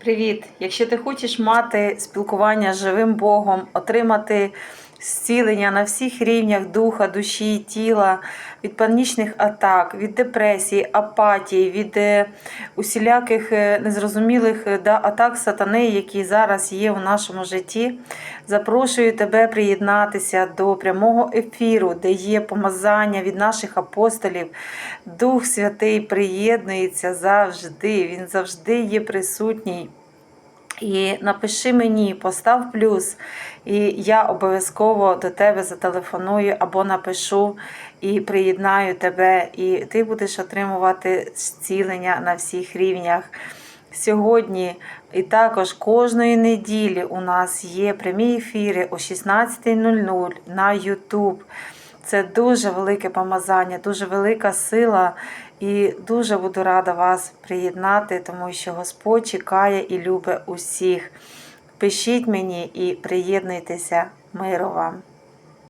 Привіт! Якщо ти хочеш мати спілкування з живим Богом, отримати зцілення на всіх рівнях духа, душі, тіла, від панічних атак, від депресії, апатії, від е, усіляких е, незрозумілих е, да, атак сатани, які зараз є у нашому житті, запрошую тебе приєднатися до прямого ефіру, де є помазання від наших апостолів. Дух Святий приєднується завжди, він завжди є присутній. І напиши мені, постав плюс, і я обов'язково до тебе зателефоную або напишу і приєднаю тебе, і ти будеш отримувати зцілення на всіх рівнях. Сьогодні і також кожної неділі у нас є прямі ефіри о 16.00 на YouTube. Це дуже велике помазання, дуже велика сила. І дуже буду рада вас приєднати, тому що Господь чекає і любить усіх. Пишіть мені і приєднуйтеся. Миру вам!